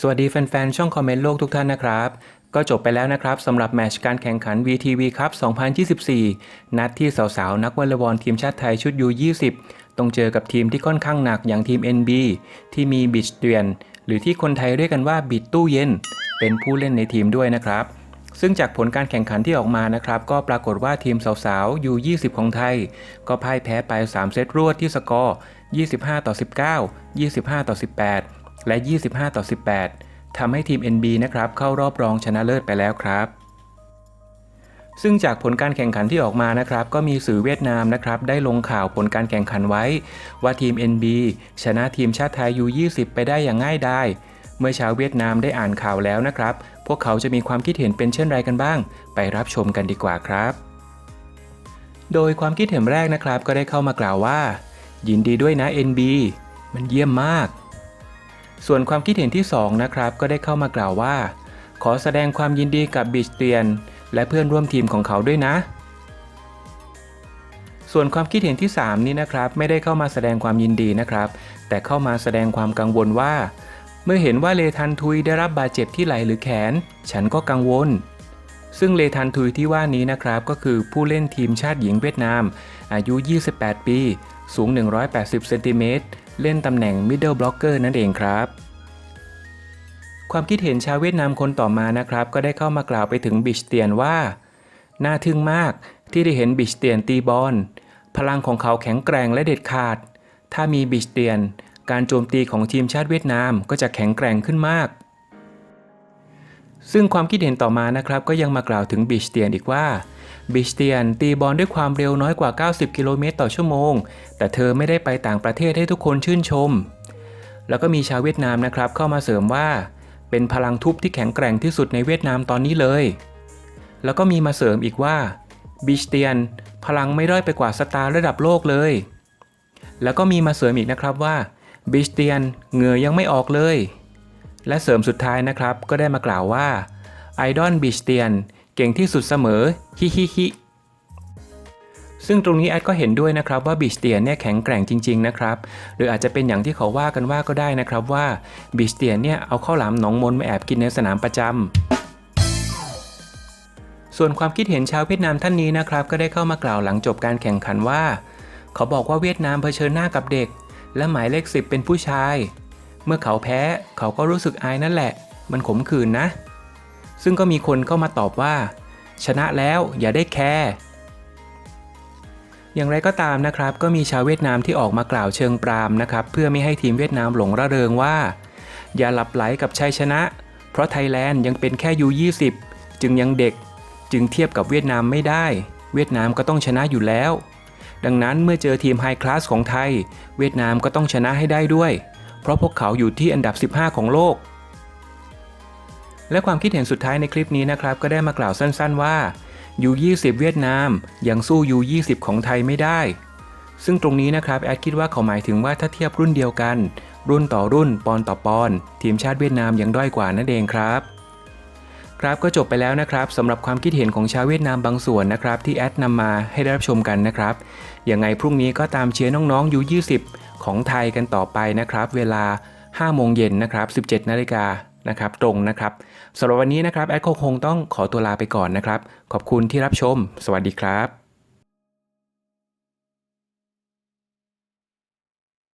สวัสดีแฟนๆ ช่องคอมเมนต์โลกทุกท่านนะครับ ก็จบไปแล้วนะครับสำหรับแมตช์การแข่งขัน VTV ครับ2024 นัดที่สาวๆ นักวอลเลย์บอลทีมชาติไทยชุด U20 ต้องเจอกับทีมที่ค่อนข้างหนักอย่างทีม NB ที่มีบิชเตียนหรือที่คนไทยเรียกกันว่าบิดตู้เย็น เป็นผู้เล่นในทีมด้วยนะครับ ซึ่งจากผลการแข่งขันที่ออกมานะครับ ก็ปรากฏว่าทีมสาวๆ U20 ของไทย ก็พ่ายแพ้ไป 3 เซตรวดที่สกอร์ 25 ต่อ 19 25 ต่อ 18 และ 25 ต่อ 18 ทำให้ทีม NB นะครับเข้ารอบรองชนะเลิศไปแล้วครับ ซึ่งจากผลการแข่งขันที่ออกมานะครับ ก็มีสื่อเวียดนามนะครับ ได้ลงข่าวผลการแข่งขันไว้ ว่าทีม NB ชนะทีมชาติไทย U20 ไปได้อย่างง่ายดายเมื่อชาวเวียดนามได้อ่านข่าวแล้วนะครับ พวกเขาจะมีความคิดเห็นเป็นเช่นไรกันบ้าง ไปรับชมกันดีกว่าครับ โดยความคิดเห็นแรกนะครับ ก็ได้เข้ามากล่าวว่า ยินดีด้วยนะ NB มันเยี่ยมมาก ส่วนความคิดเห็นที่ 2 นะครับ ก็ได้เข้ามากล่าวว่า ขอแสดงความยินดีกับบิชเตียน และเพื่อนร่วมทีมของเขาด้วยนะ ส่วนความคิดเห็นที่ 3 นี้นะครับ ไม่ได้เข้ามาแสดงความยินดีนะครับ แต่เข้ามาแสดงความกังวลว่า เมื่อเห็นว่าเลทันทุยได้รับบาดเจ็บที่ไหล่หรือแขน ฉันก็กังวลซึ่งเลทันทุยที่ว่านี้นะครับก็คือผู้เล่นทีมชาติหญิงเวียดนาม อายุ 28 ปี สูง 180 เซนติเมตร เล่นตำแหน่ง middle blocker นั่นเองครับ ความคิดเห็นชาวเวียดนามคนต่อมานะครับ ก็ได้เข้ามากล่าวไปถึงบิชเตียนว่า น่าทึ่งมากที่ได้เห็นบิชเตียนตีบอลพลังของเขาแข็งแกร่งและเด็ดขาด ถ้ามีบิชเตียน การโจมตีของทีมชาติเวียดนามก็จะแข็งแกร่งขึ้นมาก ซึ่งความคิดเห็นต่อมานะครับก็ยังมากล่าวถึงบิชเตียนอีกว่าบิชเตียนตีบอลด้วยความเร็วน้อยกว่า 90 กิโลเมตรต่อชั่วโมง แต่เธอไม่ได้ไปต่างประเทศให้ทุกคนชื่นชม แล้วก็มีชาวเวียดนามนะครับเข้ามาเสริมว่า เป็นพลังทุบที่แข็งแกร่งที่สุดในเวียดนามตอนนี้เลย แล้วก็มีมาเสริมอีกว่าบิชเตียนพลังไม่ด้อยไปกว่าสตาร์ระดับโลกเลย แล้วก็มีมาเสริมอีกนะครับว่าบิชเตียนเหงื่อยังไม่ออกเลย และเสริมสุดท้ายนะครับก็ได้มากล่าวว่าไอดอลบิชเตียนเก่งที่สุดเสมอฮิฮิฮิ ซึ่งตรงนี้แอดก็เห็นด้วยนะครับว่าบิชเตียนเนี่ยแข็งแกร่งจริงๆนะครับหรืออาจจะเป็นอย่างที่เขาว่ากันว่าก็ได้นะครับว่าบิชเตียนเนี่ยเอาข้าวหลามหนองมนมาแอบกินในสนามประจำส่วนความคิดเห็นชาวเวียดนามท่านนี้นะครับก็ได้เข้ามากล่าวหลังจบการแข่งขันว่า เขาบอกว่าเวียดนามเผชิญหน้ากับเด็ก และหมายเลขสิบเป็นผู้ชาย เมื่อเขาแพ้เขาก็รู้สึกอายนั่นแหละ มันขมขื่นนะ ซึ่งก็มีคนเข้ามาตอบว่า ชนะแล้วอย่าได้แคร์ อย่างไรก็ตามนะครับ ก็มีชาวเวียดนามที่ออกมากล่าวเชิงปรามนะครับ เพื่อไม่ให้ทีมเวียดนามหลงระเริงว่า อย่าหลับไหลกับชัยชนะ เพราะไทยแลนด์ยังเป็นแค่ยู20จึงยังเด็ก จึงเทียบกับเวียดนามไม่ได้ เวียดนามก็ต้องชนะอยู่แล้ว ดังนั้นเมื่อเจอทีมไฮคลาสของไทย เวียดนามก็ต้องชนะให้ได้ด้วย เพราะพวกเขาอยู่ที่อันดับ 15 ของโลก และความคิดเห็นสุดท้ายในคลิปนี้นะครับก็ได้มากล่าวสั้น ๆ ว่า U20 เวียดนามยังสู้ U20 ของไทยไม่ได้ ซึ่งตรงนี้นะครับแอดคิดว่าเขาหมายถึงว่าถ้าเทียบรุ่นเดียวกัน รุ่นต่อรุ่นปอนต่อปอนทีมชาติเวียดนามยังด้อยกว่านั่นเองครับครับก็จบไปแล้วนะครับสำหรับความคิดเห็นของชาวเวียดนามบางส่วนนะครับที่แอดนำมาให้ได้รับชมกันนะครับยังไงพรุ่งนี้ก็ตามเชียร์น้องๆ U20 ของไทยกันต่อไปนะครับ เวลา 5 โมงเย็นนะครับ 17 นาฬิกา นะครับตรงนะครับสำหรับวันนี้นะครับแอดคงต้องขอตัวลาไปก่อนนะครับ ขอบคุณที่รับชม สวัสดีครับ